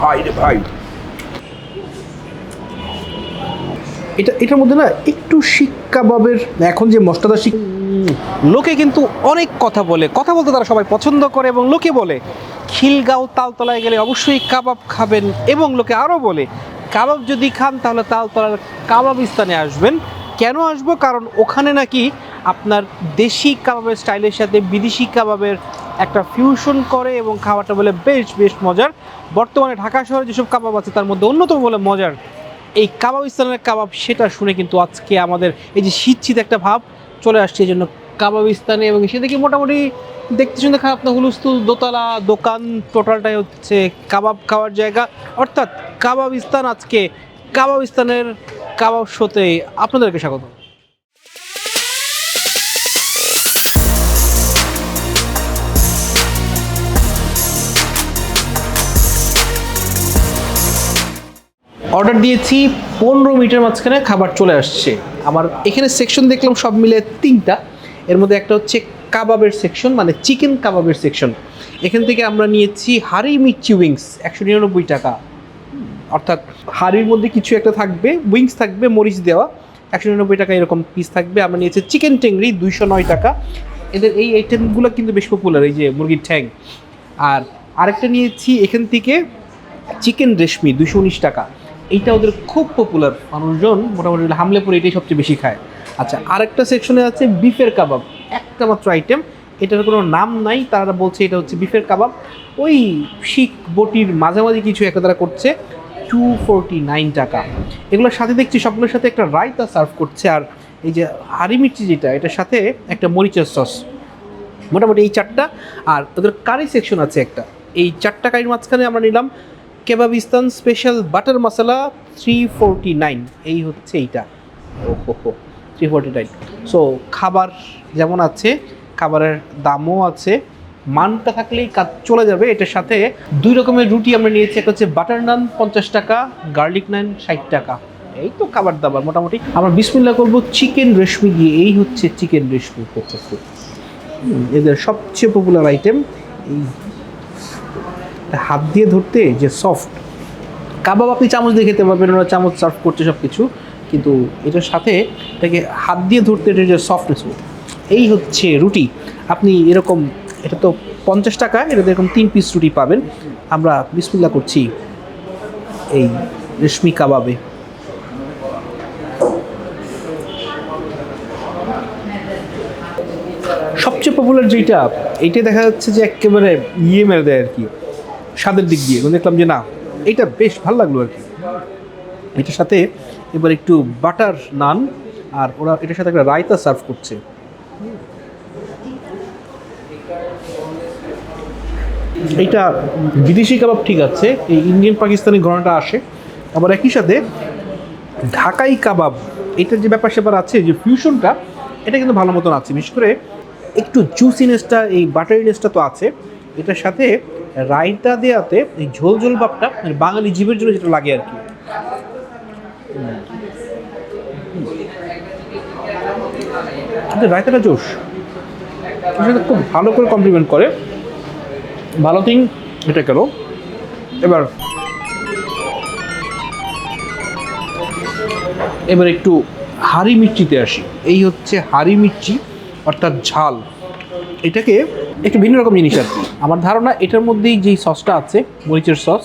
ভাই রে ভাই। এটা এটার মধ্যে না একটু শিক কাবাবের এখন যে মশলাদার শিক লোকে কিন্তু অনেক কথা বলে। কথা বলতে তারা সবাই পছন্দ করে এবং লোকে বলে খিলগাঁও তালতলায় গেলে অবশ্যই কাবাব খাবেন। এবং লোকে আরও বলে কাবাব যদি খান তাহলে তালতলার কাবাবিস্তানে আসবেন। কেন আসব? কারণ ওখানে নাকি আপনার দেশি কাবাবের স্টাইলের সাথে বিদেশি কাবাবের একটা ফিউশন করে এবং খাবারটা বলে বেশ বেশ মজার। বর্তমানে ঢাকা শহরে যেসব কাবাব আছে, তার মধ্যে অন্যতম বলে মজার। এই কাবাব কাবাবিস্তানের কাবাব, সেটা শুনে কিন্তু আজকে আমাদের এই যে শীত শীত একটা ভাব চলে আসছে এই জন্য কাবাব কাবাবিস্তানে এবং সে দেখি মোটামুটি দেখতে শুনতে খারাপ না, হুলস্থুল দোতলা দোকান টোটালটাই হচ্ছে কাবাব খাওয়ার জায়গা। অর্থাৎ কাবাব কাবাবিস্তান আজকে কাবাব কাবাবিস্তানের কাবাব শোতে আপনাদেরকে স্বাগত। অর্ডার দিয়েছি, পনেরো মিনিটের মাঝখানে খাবার চলে আসছে। আমার এখানে সেকশন দেখলাম, সব মিলে তিনটা। এর মধ্যে একটা হচ্ছে কাবাবের সেকশন মানে চিকেন কাবাবের সেকশন এখান থেকে আমরা নিয়েছি হাড়ি মির্চি উইংস একশো নিরানব্বই টাকা। অর্থাৎ হাড়ির মধ্যে কিছু একটা থাকবে উইংস থাকবে, মরিচ দেওয়া। একশো নিরানব্বই টাকা এরকম পিস থাকবে। আমরা নিয়েছি চিকেন টেংরি দুইশো নয় টাকা। এদের এই আইটেমগুলো কিন্তু বেশ পপুলার এই যে মুরগির ঠ্যাং। আর আরেকটা নিয়েছি এখান থেকে চিকেন রেশমি দুশো উনিশ টাকা। এইটা ওদের খুব পপুলার মানুষজন মোটামুটি হামলে পরে এটাই সবচেয়ে বেশি খায়। আচ্ছা আরেকটা সেকশনে আছে বিফের কাবাব একটা মাত্র আইটেম এটার কোনো নাম নাই, তারা বলছে এটা হচ্ছে বিফের কাবাব ওই শিক বটির মাঝামাঝি কিছু একটা তারা করছে টু ফোরটি নাইন টাকা। এগুলোর সাথে দেখছি সবগুলোর সাথে একটা রায়তা সার্ভ করছে, আর এই যে হাড়ি মির্চি যেটা, এটার সাথে একটা মরিচের সস মোটামুটি এই চারটা, আর ওদের কারি সেকশন আছে একটা। এই চারটা কারির মাঝখানে আমরা নিলাম Kebabistan special butter masala three forty nine এই হচ্ছে এইটা। ও, হো থ্রি ফোরটি নাইন সো খাবার যেমন আছে, খাবারের দামও আছে, মানটা থাকলেই কাজ চলে যাবে। এটার সাথে দুই রকমের রুটি আমরা নিয়েছি। একটা হচ্ছে বাটার নান, পঞ্চাশ টাকা, গার্লিক নান, ষাট টাকা। এই তো খাবার দাবার মোটামুটি। আমরা বিসমিল্লা করব চিকেন রেশমি দিয়ে। এই হচ্ছে চিকেন রেশমি। এদের সবচেয়ে পপুলার আইটেম এই হাত দিয়ে ধরতে যে সফট কাবাব আপনি চামচ দিয়ে খেতে পারবেন, ওরা চামচ সার্ভ করছে সব কিছু কিন্তু এটার সাথে এটাকে হাত দিয়ে ধরতে এটা যে সফটনেস এই হচ্ছে রুটি। আপনি এরকম, এটা তো পঞ্চাশ টাকা, এটাতে এরকম তিন পিস রুটি পাবেন। আমরা বিসমিল্লা করছি এই রেশমি কাবাবে। সবচেয়ে পপুলার যেটা এইটা দেখা যাচ্ছে যে একেবারে ইয়ে মেরে দেয় আর কি। স্বাদের দিক দিয়ে। দেখলাম যে না, এটা বেশ ভালো লাগল আর কি। এটার সাথে এবার একটু বাটার নান আর ওরা এটার সাথে একটা রায়তা সার্ভ করছে। এইটা বিদেশি কাবাব ঠিক আছে, এই ইন্ডিয়ান পাকিস্তানি ঘটনাটা আসে। আবার একই সাথে ঢাকাই কাবাব, এটার যে ব্যাপার স্যাপার আছে, যে ফিউশনটা এটা কিন্তু ভালো মতন আছে। বিশেষ করে একটু জুসিনেসটা এই বাটারিনেসটা তো আছে। এটার সাথে রায়তা দেওয়াতে এই ঝোল ঝোল ভাবটা মানে বাঙালি জীবের জন্য যেটা লাগে আর কি। কিন্তু রায়তাটা জোশ। সাথে খুব ভালো করে কমপ্লিমেন্ট করে। ভালো থিং এটা গেল এবার এবার একটু হাড়ি মির্চিতে আসি। এই হচ্ছে হাড়ি মির্চি অর্থাৎ ঝাল। এটাকে একটু ভিন্ন রকম জিনিস আর আমার ধারণা এটার মধ্যেই যেই সসটা আছে, মরিচের সস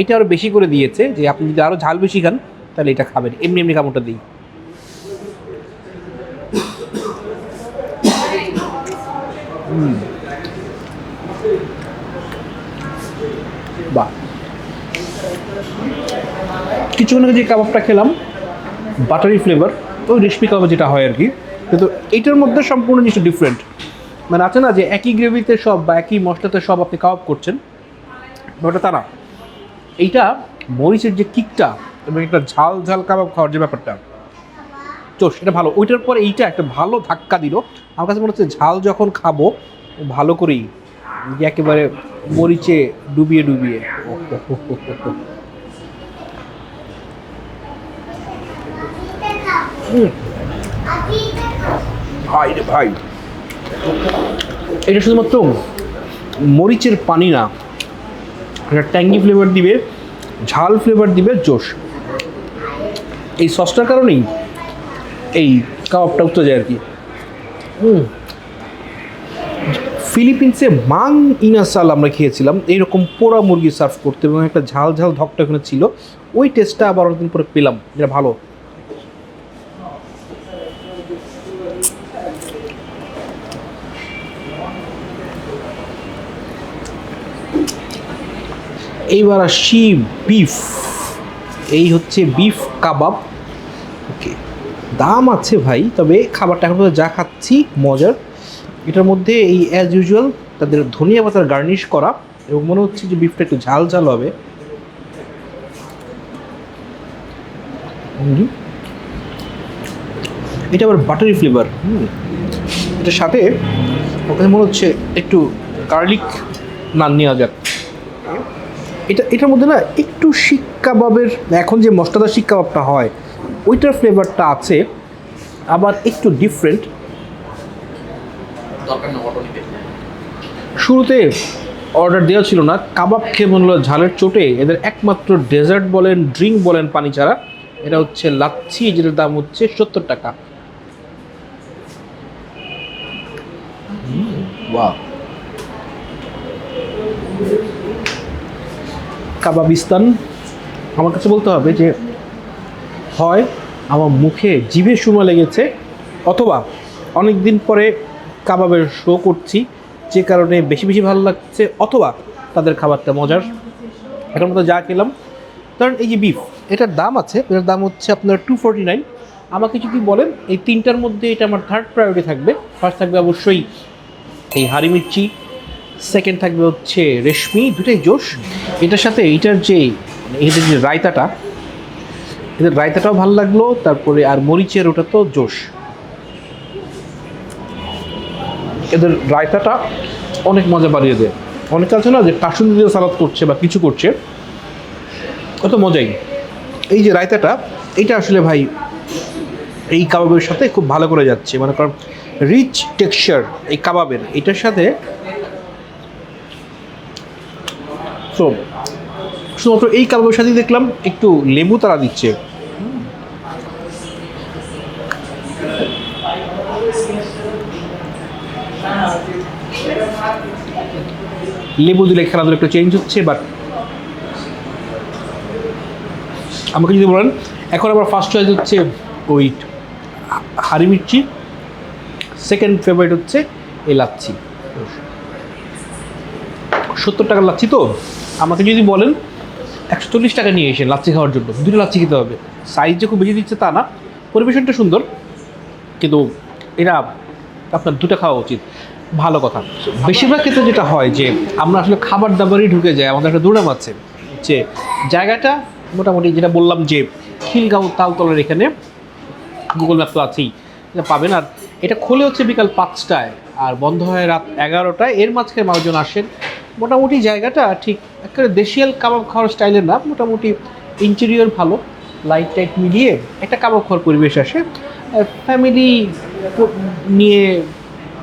এটা আরও বেশি করে দিয়েছে যে আপনি যদি আরও ঝাল বেশি খান, তাহলে এটা খাবেন। এমনি এমনি কামড়টা দিই। বাহ। কিছুক্ষণ আগে যে কাবাবটা খেলাম বাটারি ফ্লেভার ওই রেশমি কাবাব যেটা হয় আর কি, কিন্তু এটার মধ্যে সম্পূর্ণ জিনিসটা ডিফারেন্ট মানে আছে না যে একই গ্রেভিতে সব বা একই মশলাতে সব আপনি কাবাব করছেন ওটা তা না। এইটা মরিচের যে কিকটা এবং একটা ঝাল ঝাল কাবাব খাওয়ার যে ব্যাপারটা তো সেটা ভালো। ওইটার পর এইটা একটা ভালো ধাক্কা দিল। আমার কাছে মনে হচ্ছে ঝাল যখন খাব ভালো করেই যে একেবারে মরিচে ডুবিয়ে ডুবিয়ে। ভাই রে ভাই। এটা শুধুমাত্র মরিচের পানি না, একটা ট্যাঙ্গি ফ্লেভার দিবে, ঝাল ফ্লেভার দিবে জোশ। এই সসটার কারণেই এই কাবাবটা উঠতে যায় আর কি। ফিলিপিন্সে মাং ইনাসাল আমরা খেয়েছিলাম, এইরকম পোড়া মুরগি সার্ভ করতে এবং একটা ঝাল ঝাল ধকটা ওখানে ছিল, ওই টেস্টটা আবার অনেকদিন পরে পেলাম, যেটা ভালো। এইবার আসছি বিফ এই হচ্ছে বিফ কাবাব। ওকে দাম আছে ভাই, তবে খাবারটা এখন যা খাচ্ছি, মজার। এটার মধ্যে এই অ্যাজ ইউজুয়াল তাদের ধনিয়া পাতার গার্নিশ করা এবং মনে হচ্ছে যে বিফটা একটু ঝাল ঝাল হবে। এটা আবার বাটারি ফ্লেভার হুম। এটার সাথে ওখানে মনে হচ্ছে একটু গার্লিক নান নেওয়া যাক। এটা এটার মধ্যে না একটু শিক কাবাবের এখন যে মশলাদার শিক কাবাবটা হয় ওইটার ফ্লেভারটা আছে আবার একটু ডিফারেন্ট শুরুতে অর্ডার দেওয়া ছিল না কাবাব খেয়ে মনে হলো ঝালের চোটে এদের একমাত্র ডেজার্ট বলেন ড্রিঙ্ক বলেন পানি ছাড়া। এটা হচ্ছে লাচ্ছি যেটার দাম হচ্ছে সত্তর টাকা। ওয়া কাবাবিস্তান। আমার কাছে বলতে হবে যে, হয় আমার মুখে জিভে সুমা লেগেছে, অথবা অনেক দিন পরে কাবাবের শো করছি, যে কারণে বেশি বেশি ভালো লাগছে, অথবা তাদের খাবারটা মজার। এখন মতো যা খেলাম। কারণ এই যে বিফ এটার দাম আছে, এটার দাম হচ্ছে আপনার টু ফোরটি নাইন আমাকে যদি বলেন, এই তিনটার মধ্যে এটা আমার থার্ড প্রায়োরিটি থাকবে। ফার্স্ট থাকবে অবশ্যই এই হাড়ি মির্চি সেকেন্ড থাকবে হচ্ছে রেশমি দুটাই জোশ। এটার সাথে এইটার যে এদের যে রায়তাটা, এদের রায়তাটাও ভালো লাগল, তারপরে আর মরিচের ওটা তো জোশ। এদের রায়তাটা অনেক মজা বাড়িয়ে দেয়। অনেকে আছে না যে কাসুন্দি দিয়ে সালাদ করছে বা কিছু করছে কত মজাই এই যে রায়তাটা, এটা আসলে ভাই এই কাবাবের সাথে খুব ভালো করে যাচ্ছে। মানে কারণ রিচ টেক্সচার এই কাবাবের। এটার সাথে তো শুধুমাত্র এই সাথেই দেখলাম, একটু লেবু তারা দিচ্ছে। লেবু দিলে খেলাধুলা একটু চেঞ্জ হচ্ছে বাট আমাকে যদি বলেন, এখন আমার ফার্স্ট চয়েস হচ্ছে ওই হাড়ি মির্চি সেকেন্ড ফেভারিট হচ্ছে এই লাচ্ছি। সত্তর টাকার লাচ্ছি তো? আমাকে যদি বলেন একশো চল্লিশ টাকা নিয়ে এসে লাচ্ছি খাওয়ার জন্য, দুটো লাচ্ছি খেতে হবে। সাইজ যে খুব বেশি দিচ্ছে তা না, পরিবেশনটা সুন্দর, কিন্তু এটা আপনার দুটো খাওয়া উচিত। ভালো কথা। বেশিরভাগ ক্ষেত্রে যেটা হয় যে, আমরা আসলে খাবার দাবারই ঢুকে যাই, আমাদের একটা দুরাম আছে যে, জায়গাটা মোটামুটি যেটা বললাম যে, খিলগাঁও তালতলার এখানে গুগল ম্যাপ তো আছেই, এটা পাবেন। আর এটা খোলে হচ্ছে বিকাল পাঁচটায়, আর বন্ধ হয় রাত এগারোটায়। এর মাঝখানে মানুষজন আসেন মোটামুটি জায়গাটা ঠিক একেবারে দেশিয়াল কাবাব খাওয়ার স্টাইলের না, মোটামুটি ইন্টেরিয়র ভালো লাইট টাইট মিলিয়ে একটা কাবাব খাওয়ার পরিবেশ আসে। ফ্যামিলি নিয়ে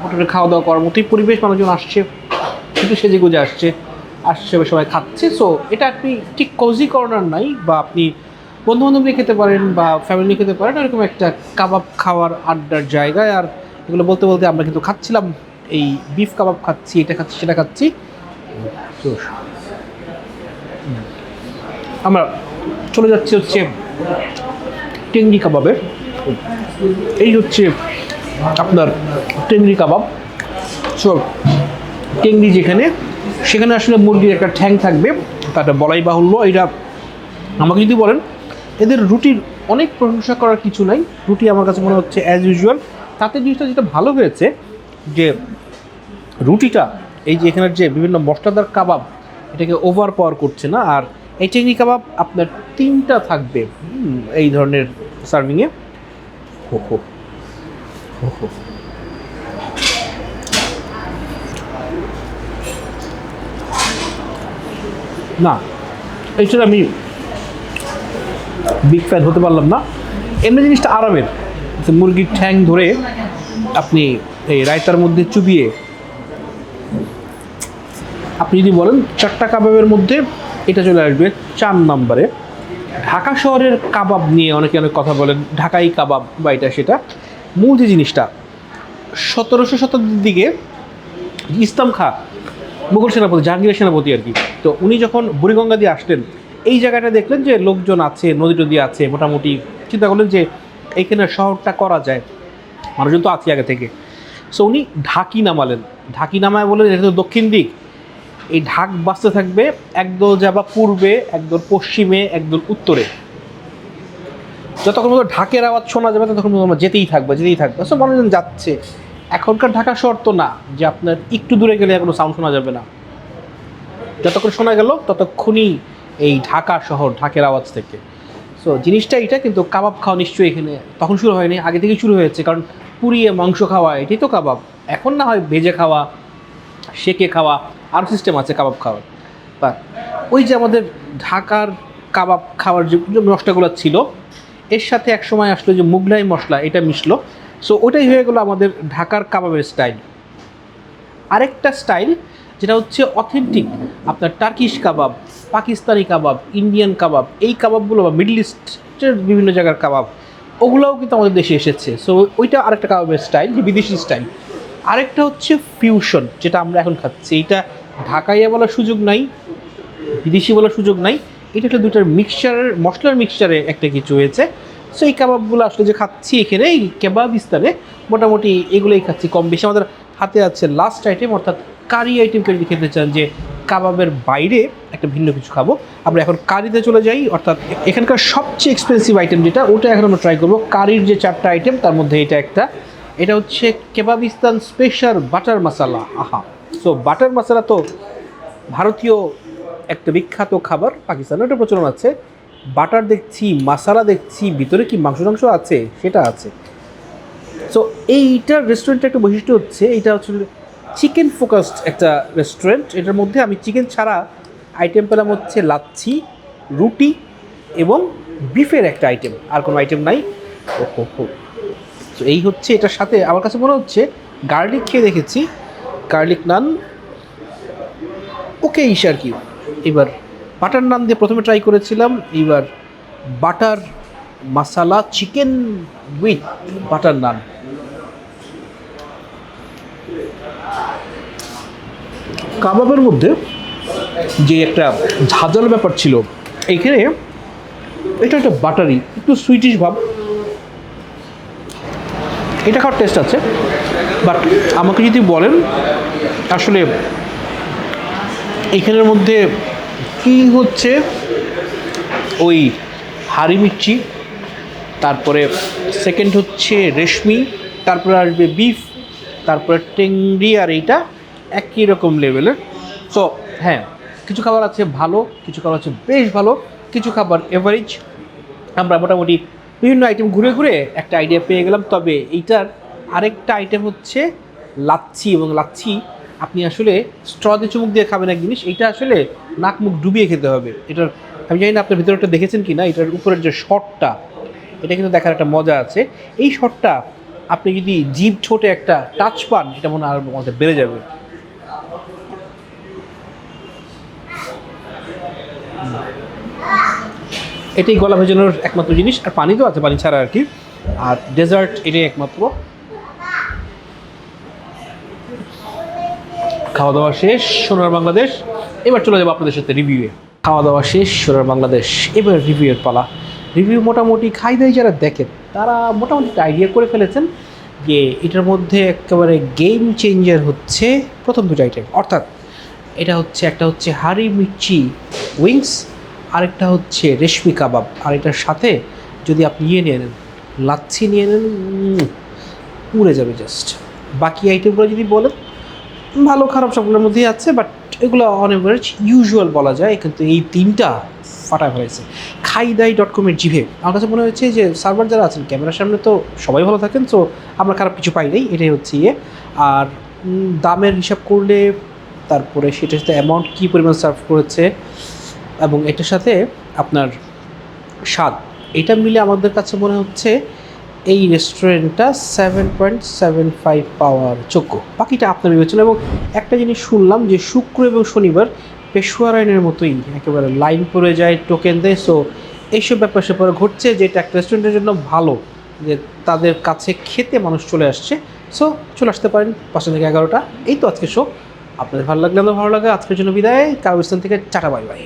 মোটামুটি খাওয়া দাওয়া করার মতোই পরিবেশ, মানুষজন আসছে কিন্তু সেজে গুজে আসছে আসছে সবাই খাচ্ছে। সো এটা আপনি ঠিক কজি কর্নার নাই বা আপনি বন্ধু বান্ধব নিয়ে খেতে পারেন বা ফ্যামিলি নিয়ে খেতে পারেন, এরকম একটা কাবাব খাওয়ার আড্ডার জায়গায়। আর এগুলো বলতে বলতে আমরা কিন্তু খাচ্ছিলাম, এই বিফ কাবাব খাচ্ছি, এটা খাচ্ছি, সেটা খাচ্ছি। আমরা চলে যাচ্ছি হচ্ছে টেঙ্গি কাবাবে এই হচ্ছে আপনার টেঙ্গি কাবাব। সো টেঙ্গি যেখানে, সেখানে আসলে মুরগির একটা ঠ্যাং থাকবে তাটা বলাই বাহুল্য। এটা আমাকে যদি বলেন, এদের রুটির অনেক প্রশংসা করার কিছু নাই। রুটি আমার কাছে মনে হচ্ছে অ্যাজ ইউজুয়াল তাতে জিনিসটা যেটা ভালো হয়েছে, যে রুটিটা এই যে এখানের যে বিভিন্ন মশলাদার কাবাব, এটাকে ওভার পাওয়ার করছে না? আর এই চিংড়ি কাবাব আপনার তিনটা থাকবে এই ধরনের সার্ভিংয়ে হো হো না এইটা আমি বিগ ফ্যান হতে পারলাম না। এমনি জিনিসটা আরামের। মুরগির ঠ্যাং ধরে আপনি এই রায়তার মধ্যে চুবিয়ে আপনি যদি বলেন চারটা কাবাবের মধ্যে এটা চলে আসবে চার নম্বরে। ঢাকা শহরের কাবাব নিয়ে অনেকে অনেক কথা বলেন, ঢাকাই কাবাব বা এটা সেটা। মূল যে জিনিসটা, সতেরোশো শতাব্দীর দিকে ইসলাম খা, মুঘল সেনাপতি জাহাঙ্গীরের সেনাপতি আর কি। তো উনি যখন বুড়িগঙ্গা দিয়ে আসলেন, এই জায়গাটা দেখলেন যে লোকজন আছে, নদী টদী আছে, মোটামুটি চিন্তা করলেন যে এইখানে শহরটা করা যায়। মানুষজন তো আছে আগে থেকে। সো উনি ঢাকি নামালেন। ঢাকি নামায় বললেন, এটা তো দক্ষিণ দিক। এই ঢাক বাঁচতে থাকবে একদল যাবা পূর্বে, একদল পশ্চিমে, একদল উত্তরে। যতক্ষণ ঢাকের আওয়াজ শোনা যাবে, ততক্ষণ আমরা যেতেই থাকব যেতেই থাকব। সব মানুষজন যাচ্ছে। এখনকার ঢাকা শহর তো না যে আপনার একটু দূরে গেলে কোনো সাউন্ড শোনা যাবে না। যতক্ষণ শোনা গেল, ততক্ষণই এই ঢাকা শহর, ঢাকের আওয়াজ থেকে। সো জিনিসটা এটা কিন্তু কাবাব খাওয়া নিশ্চয়ই এখানে তখন শুরু হয়নি, আগে থেকেই শুরু হয়েছে। কারণ পুড়িয়ে মাংস খাওয়া, এটাই তো কাবাব। এখন না হয় ভেজে খাওয়া, সেকে খাওয়া আরও সিস্টেম আছে কাবাব খাওয়ার। বা ওই যে আমাদের ঢাকার কাবাব খাওয়ার যে মশলাগুলো ছিল, এর সাথে এক সময় আসলো যে মুগলাই মশলা, এটা মিশলো। সো ওটাই হয়ে গেলো আমাদের ঢাকার কাবাবের স্টাইল আরেকটা স্টাইল যেটা হচ্ছে অথেন্টিক আপনার Turkish kebab Pakistani kebab Indian kebab, এই কাবাবগুলো বা মিডল ইস্টের বিভিন্ন জায়গার কাবাব, ওগুলোও কিন্তু আমাদের দেশে এসেছে। সো ওইটা আরেকটা কাবাবের স্টাইল যে বিদেশি স্টাইল আরেকটা হচ্ছে ফিউশন যেটা আমরা এখন খাচ্ছি। এইটা ঢাকাইয়া বলার সুযোগ নাই, বিদেশি বলার সুযোগ নাই। এটা একটা দুটার মিক্সচারের মশলার মিক্সচারে একটা কিছু হয়েছে। সো এই কাবাবগুলো আসলে যে খাচ্ছি এখানে, এই কেবাবিস্তানে মোটামুটি এগুলোই খাচ্ছি কম বেশি। আমাদের হাতে আছে লাস্ট আইটেম অর্থাৎ কারি আইটেমটা যদি খেতে চান যে কাবাবের বাইরে একটা ভিন্ন কিছু খাব। আমরা এখন কারিতে চলে যাই, অর্থাৎ এখানকার সবচেয়ে এক্সপেন্সিভ আইটেম যেটা, ওটা এখন আমরা ট্রাই করব। কারির যে চারটা আইটেম তার মধ্যে এটা একটা। এটা হচ্ছে কেবাবিস্তান স্পেশাল বাটার মশালা আহা! সো বাটার মশালা তো ভারতীয় একটা বিখ্যাত খাবার, পাকিস্তানে একটা প্রচলন আছে। বাটার দেখছি মশালা দেখছি, ভিতরে কি মাংস টাংস আছে, সেটা আছে। সো এইটার রেস্টুরেন্টের একটা বৈশিষ্ট্য হচ্ছে এটা হচ্ছে চিকেন ফোকাসড একটা রেস্টুরেন্ট এটার মধ্যে আমি চিকেন ছাড়া আইটেম পেলাম হচ্ছে লাচ্ছি, রুটি এবং বিফের একটা আইটেম আর কোনো আইটেম নাই। ও তো এই হচ্ছে এটার সাথে। আমার কাছে মনে হচ্ছে গার্লিক খেয়ে দেখেছি গার্লিক নান। ওকে ইস আর কি এবার বাটার নান দিয়ে প্রথমে ট্রাই করেছিলাম। এইবার বাটার মাসালা চিকেন উইথ বাটার নান। কাবাবের মধ্যে যে একটা ঝাঁঝাল ব্যাপার ছিল এইখানে এটা একটা বাটারি, একটু সুইটিশ ভাব। এটা খাওয়ার টেস্ট আছে বাট আমাকে যদি বলেন আসলে এখানের মধ্যে কি হচ্ছে? ওই হাড়ি মির্চি, তারপরে সেকেন্ড হচ্ছে রেশমি, তারপরে আসবে বিফ তারপরে টেংরি, আর এইটা একই রকম লেভেলের সো হ্যাঁ কিছু খাবার আছে ভালো, কিছু খাবার আছে বেশ ভালো, কিছু খাবার এভারেজ আমরা মোটামুটি বিভিন্ন আইটেম ঘুরে ঘুরে একটা আইডিয়া পেয়ে গেলাম। তবে এইটার আরেকটা আইটেম হচ্ছে লাচ্ছি এবং লাচ্ছি আপনি আসলে স্ট্র দিয়ে চুমুক দিয়ে খাবেন এক জিনিস, এটা আসলে নাক মুখ ডুবিয়ে খেতে হবে। এটার, আমি জানি না আপনার ভিতরটা দেখেছেন কি না এটার উপরের যে শটটা, এটা কিন্তু দেখার একটা মজা আছে। এই শটটা আপনি যদি জিভ ছোটে একটা টাচ পান, এটা মনে আরও মজা বেড়ে যাবে। এটাই গলা ভেজানোর একমাত্র জিনিস, আর পানি তো আছে, পানি ছাড়া আর কি। আর ডেজার্ট এটাই একমাত্র। খাওয়া দাওয়া শেষ, সোনার বাংলাদেশ। এবার চলে যাব আপনাদের সাথে রিভিউয়ে খাওয়া দাওয়া শেষ, সোনার বাংলাদেশ। এবার রিভিউয়ের পালা। রিভিউ মোটামুটি খাই দাই যারা দেখেন, তারা মোটামুটি আইডিয়া করে ফেলেছেন যে এটার মধ্যে একেবারে গেম চেঞ্জার হচ্ছে প্রথম দুটো আইটেম অর্থাৎ এটা হচ্ছে, একটা হচ্ছে হাড়ি মির্চি উইংস আরেকটা হচ্ছে রেশমি কাবাব। আর এটার সাথে যদি আপনি ইয়ে নিয়ে নেন, লাচ্ছি নিয়ে নেন পুড়ে যাবে জাস্ট বাকি আইটেমগুলো যদি বলেন ভালো, খারাপ সবগুলোর মধ্যেই আছে বাট এগুলো অন এভারেজ ইউজুয়াল বলা যায়, কিন্তু এই তিনটা ফাটা খাই দাই ডট কমের জিভে। আমার কাছে মনে হচ্ছে যে সার্ভার যারা আছেন, ক্যামেরার সামনে তো সবাই ভালো থাকেন সো আমরা খারাপ কিছু পাই নাই, এটাই হচ্ছে ইয়ে। আর দামের হিসাব করলে, তারপরে সেটার সাথে অ্যামাউন্ট কী পরিমাণ সার্ভ করেছে, এবং এটার সাথে আপনার স্বাদ, এটা মিলে আমাদের কাছে মনে হচ্ছে এই রেস্টুরেন্টটা সেভেন পয়েন্ট সেভেন ফাইভ পাওয়ার যোগ্য। বাকিটা আপনার বিবেচনা এবং একটা জিনিস শুনলাম যে শুক্র এবং শনিবার পেশোয়ার মতোই একেবারে লাইন পড়ে যায় টোকেন দেয় সো এইসব ব্যাপার স্যাপার ঘটছে যেটা একটা রেস্টুরেন্টের জন্য ভালো, যে তাদের কাছে খেতে মানুষ চলে আসছে। সো চলে আসতে পারেন পাঁচটা থেকে এগারোটা। এই তো আজকে শো আপনাদের ভালো লাগলে আমাদের ভালো লাগে। আজকের জন্য বিদায়। কাবিস্তান থেকে চাটা বাই বাই